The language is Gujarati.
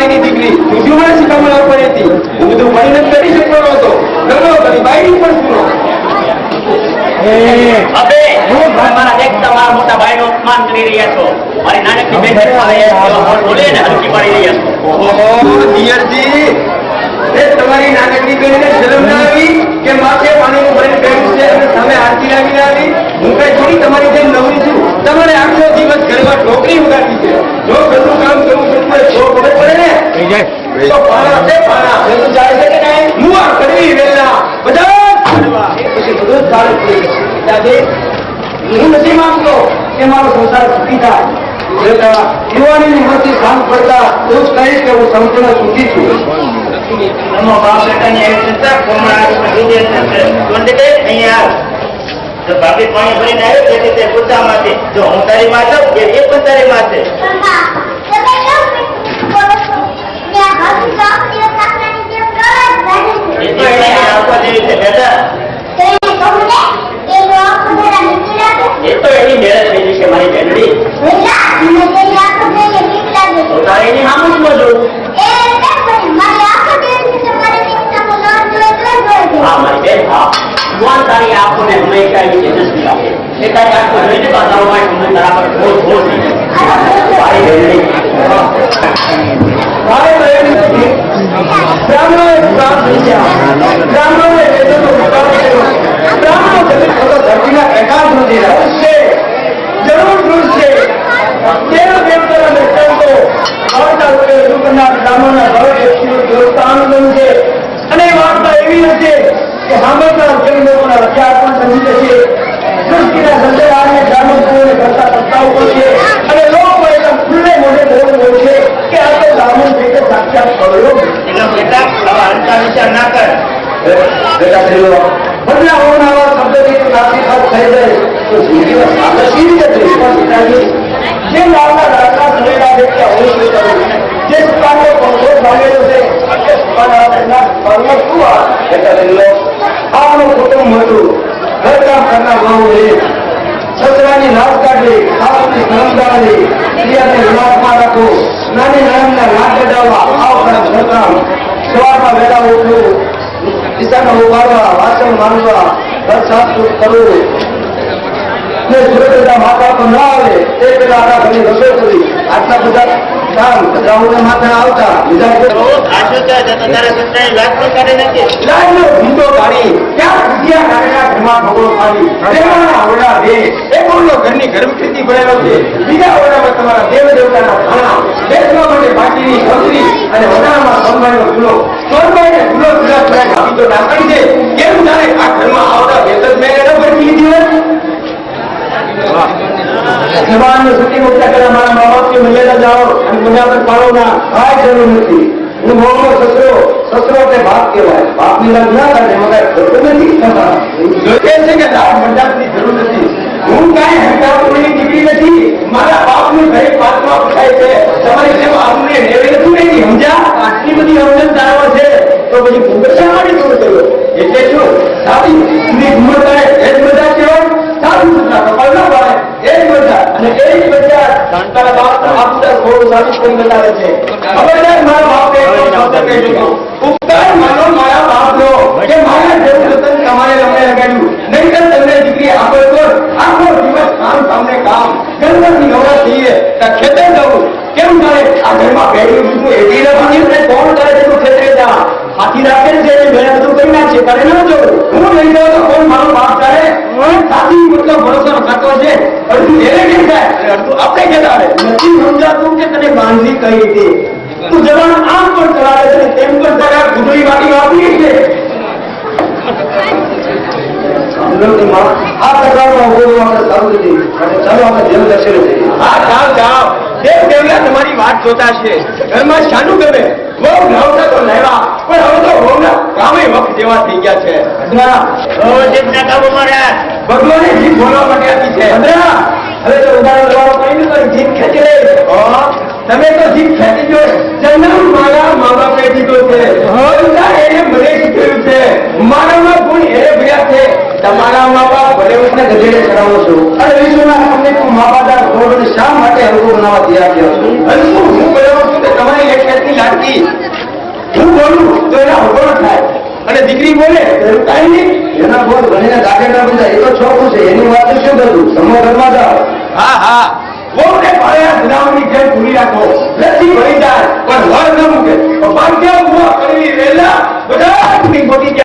મારીની દીકરી બીજું મને શીખામણ આપવાની હતી હું બધું ભણીને કરી શકતો નહોતો ગમે કરી બાયડી પણ સુનો. અબે હું મારા દેખતા મારા મોટા ભાઈનું અપમાન કરી રહ્યા છો. મારી નાનકડી બેન આવે એવા મોઢ બોલે ને હલકી પાડી રહ્યા છો. ઓહો દિયરજી એ તમારી નાનકડી બેનને શરમ ના આવી કે માથે પાણીનું ભરીને બેઠું છે અને સામે આરતી લાગીને આવી? હું કઈ થોડી તમારી જેમ નવરી છું? તમારે આખો દિવસ ઘરમાં ઢોકળી ઉગાડી છે. જો ઘરનું કામ કરવું છે તો જાય હું નથી માંગતો કે મારો સંસાર સુખી થાય. યુવાનીની મતી શાંત પડતા એવું જ કહીશ કે હું સંપૂર્ણ સુખી છું. ભાભી પાણી ભરીને આવ્યો તેથી તે પૂછામાંથી જો હું તારી માં છું કે એ પણ તારી માં છે એ તો એને આપવા જેવી છે બેટા એ તો એની મહેનત બીજી છે મારી બેનડી તો તારે એની સામું જ ન જોવું હા મારી બેન હા ભગવાન તારી આંખોને હંમેશા એવી તેજસ્વી રાખે એ તારી આંખો જોઈને તો તારો ભાઈ તમને તારા પર ઘોર ઘોર થઈ જાય મારી બેનડી મારે તો એમ નથી બ્રાહ્મણોએ શ્રાપ દીધા બ્રાહ્મણોએ વેદોનો વિસ્તાર કર્યો બ્રાહ્મણો જગત ખરો ધરતીના એકાંત નથી રહસ્ય જરૂર દૃશ્ય દેવ દેવતાના દૃષ્ટાંતો આવતા રૂપે રજૂ કરનાર બ્રાહ્મણના ભવ વ્યક્તિઓ દેવતાનુગમ છે અને એ વાર્તા એવી હશે કે સાંભળતા જન લોકોના હથિયાર પણ સમજી જશે. સૃષ્ટિના સંદેહાને પૂર્ણ કરતા પ્રસ્તાવ કરશે અને લોકો એકદમ ખુલ્લે મોઢે બોલ છે કે આ તો છે કે સાક્ષાત એટલે બેટા હલકા વિચાર ના કર. બેટા શ્રીઓ બદલા હોવાના શબ્દથી તો નાસી ખાસ થઈ જાય. તો જિંદગીનો સાગર સી રીતે થઈ પિતાજી જે લાવના રાતના સરેલા વ્યક્તિ હોય છે જે સુકાનો પંખો ભાગેલો છે સુકાના કર્મ શું બેટા આપણું કુટુંબ હતું. વિલાસમાં નાની નણંદને લાડ ગડાવવા આવ કડક ઘરકામ. સવારમાં વહેલા ઉઠવું દિશાને ઉગાડવા વાસણ માંડવા, ઘર સાફ કરવું. માથા પર ના આવે, તે પેલા આના ઘરની રસોઈ કરી. આટલા બધા માથા આવતા. ભૂતિયા ઘરમાં દેવાના એક ઓરડો ઘરની ગર્ભકૃતિ ભરેલો છે? બીજા ઓરડામાં તમારા દેવ દેવતાના ભાણા બેસવા માટે બાટીની છોકરી અને વધારામાં સોનભાઈનો ચૂલો સોનભાઈને ચૂલો ચૂલા તો છે કેમ જાણે આ ઘરમાં આવતા વેતન મેં ન હોય. જવાનને સુટી મુક્ત કર્યા મારા મા બાપની મર્યાદા જાઓ અને બધા પર પાડો ના કાંઈ જરૂર નથી. હું મોહનો સસરો સસરો એટલે બાપ કહેવાય. બાપની લાજ ના કાઢે મગર ખોટું નથી. જોઈએ છે કે દાળ મંડાપની જરૂર નથી. હું કાંઈ હટાવવાની દીકરી નથી. મારા બાપનું દરેક વાતમાં થાય છે. અને એ જ બધા તારા બાપ આપતા થોડું સારું કરી બતાવે છે. ખબરદાર મારા બાપે ઉપકાર માનો મારા બાપનો કે મારા જેવું રતન તમારે લમને લગાડ્યું. નહીંતર તમને દીકરી આગળ તો આખો દિવસ કામ સામને કામ. ગણપતિ નવરા થઈએ ત્યાં ખેતર જવું. કેમ મારે આ ઘરમાં બેડું બીજું એવી રમાની કોણ કરે છે? તું ખેતરે જા. હાથી રાખે છે એ મેં બધું કરી નાખશે કરે ના જો હું નહીં જાઉં તો કોણ મારો બાપ કરે સાચી મતલબ ભરોસો કરતો છે અડધું એને કેમ થાય? અડધું આપણે કહેતા નથી સમજાતું કે તને બાંધી કઈ રીતે તું જવાન આમ પણ ચલાવે છે તેમ પણ તારા ગુદડી વાટી વાપરી છે. આ પ્રકારમાં ઊભો આપણે સારું નથી અને ચાલો આપણે દેવ દર્શને હા જાઓ જાઓ દેવ દેવલા તમારી વાત જોતા છે ઘરમાં શાનું ગમે. બહુ નવતા તો લેવા પણ હવે તો બહુના કામે વખત જેવા થઈ ગયા છે. ભદ્રા. રોજ ના કાબુમાં રાખ ભગવાને જીભ બોલવા માટે આપી છે. ભદ્રા. હવે તો ઉદાહરણ લેવાનો કઈ તો જીભ ખેંચી. લે તમે તો જીત ખેંચી જો. જન્મ મારા મા બાપે દીધો છે એને મને શીખવ્યું છે. મારામાં ગુણ એને ભર્યા છે. તમારા મા બાપ ભલે ઉઠને ગધેડે ચડાવો છો. અને વિશ્વના તમને મા ગૌરવને શા માટે હલકું બનાવવા તૈયાર થયો છો? હલકું બોલવું તો એના હુકમ થાય. અને દીકરી બોલે તો એનું એના બોલ ભણીને દાખલ બધા એ તો છોકરું છે એની વાત શું બધું સમો ઘરમાં જાઓ. હા હા. કોને પાયા ગુલામની જેમ ભૂલી રાખો. નથી ભરી જાય પણ વર ન મૂકે. પણ ભાગ્ય ઊભો કરી રહેલા બધા